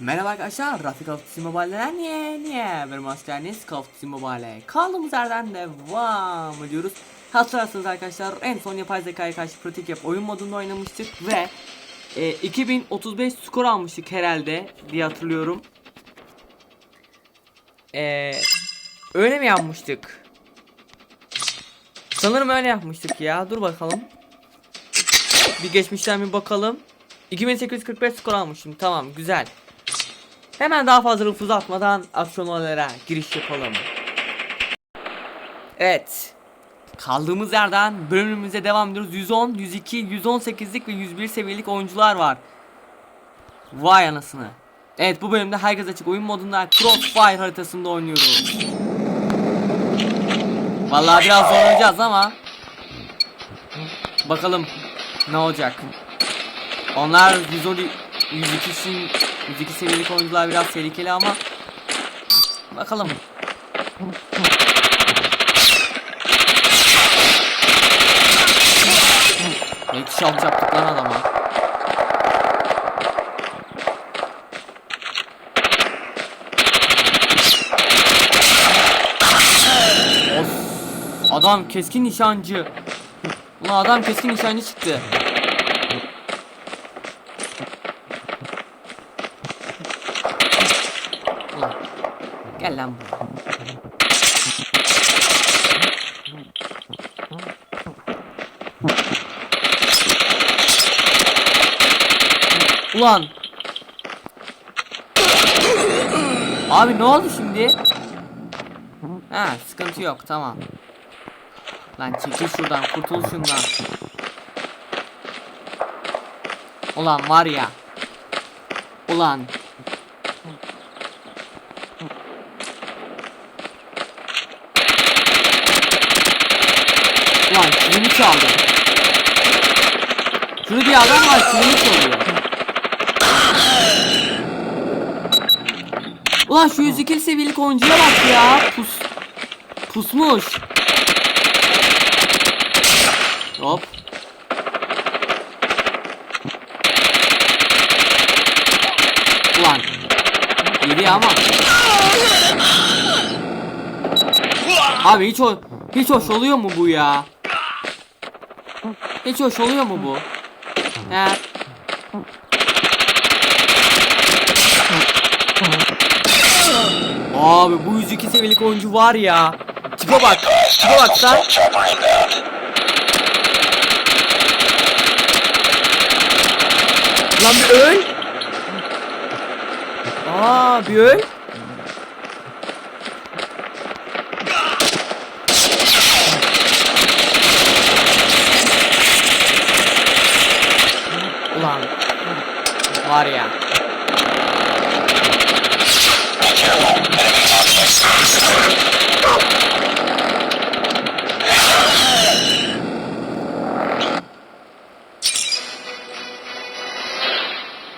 Merhaba arkadaşlar, of Duty Mobile'den niye? Niye? Benim hoş geldiniz. Duty Mobile'e Kaldığımız yerden devam ediyoruz. Hatırlarsınız arkadaşlar en son yapay zekaya karşı pratik yap oyun modunda oynamıştık ve e, 2035 skor almıştık herhalde diye hatırlıyorum. E, Öyle mi yapmıştık? Sanırım öyle yapmıştık ya. Dur bakalım. Bir geçmişten bir bakalım. 2845 skor almışım tamam güzel Hemen daha fazla lafı uzatmadan aksiyonlara giriş yapalım. Evet. Kaldığımız yerden bölümümüze devam ediyoruz. 110, 102, 118'lik ve 101 seviyelik oyuncular var. Vay anasını. Evet bu bölümde herkes açık oyun modunda Crossfire haritasında oynuyoruz. Vallahi biraz zorlanacağız ama bakalım ne olacak. Onlar 110 102'sin 102 seviyelik oyuncular biraz tehlikeli ama bakalım. Yetiş alacaktık lan adama. Adam keskin nişancı. Ulan adam keskin nişancı çıktı. Ulan. Gel lan. Ulan. Abi ne oldu şimdi? Ha sıkıntı yok tamam. Lan çekil şuradan kurtul şundan. Ulan var ya. Ulan. Ulan kilimi çaldı. Şurada bir adam var kilimi çalıyor. Ulan şu 102 seviyelik oyuncuya bak ya. Pus. Pusmuş. Hop. Ulan. Yedi ama. Abi hiç o hiç hoş oluyor mu bu ya? Hiç hoş oluyor mu bu? He. Abi bu 102 seviyelik oyuncu var ya. Tipe bak. Tipe bak sen. Lan bir öl. Aa bir öl. Ulan. Var ya.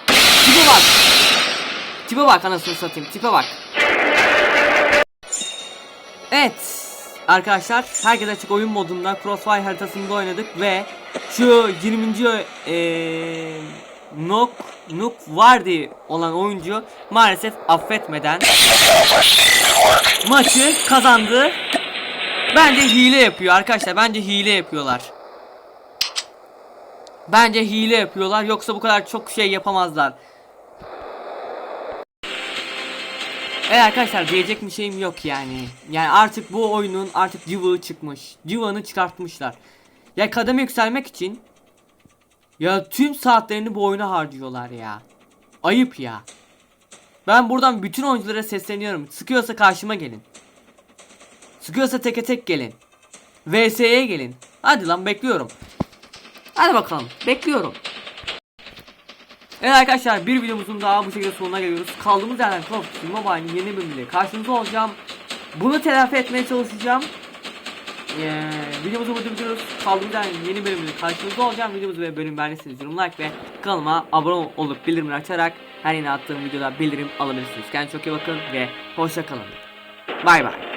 Tipe bak. Tipe bak anasını satayım. Tipe bak. Evet. Arkadaşlar herkes açık oyun modunda Crossfire haritasında oynadık ve şu 20. eee Nok Nuk Vardy olan oyuncu maalesef affetmeden maçı kazandı. Bence hile yapıyor arkadaşlar. Bence hile yapıyorlar. Bence hile yapıyorlar. Yoksa bu kadar çok şey yapamazlar. Evet arkadaşlar diyecek bir şeyim yok yani. Yani artık bu oyunun artık divağı çıkmış. Divanı çıkartmışlar. Ya kademe yükselmek için ya tüm saatlerini bu oyuna harcıyorlar ya. Ayıp ya. Ben buradan bütün oyunculara sesleniyorum. Sıkıyorsa karşıma gelin. Sıkıyorsa teke tek gelin. VS'ye gelin. Hadi lan bekliyorum. Hadi bakalım. Bekliyorum. Evet arkadaşlar bir videomuzun daha bu şekilde sonuna geliyoruz. Kaldığımız yerden Call of Duty Mobile'in yeni bölümüyle karşınızda olacağım. Bunu telafi etmeye çalışacağım. Ee, videomuzu burada bitiriyoruz. Kaldığımız yerden yeni bölümüyle karşınızda olacağım. Videomuzu ve bölüm beğendiyseniz yorum like ve kanalıma abone olup bildirimleri açarak her yeni attığım videoda bildirim alabilirsiniz. Kendinize çok iyi bakın ve hoşça kalın. Bay bay.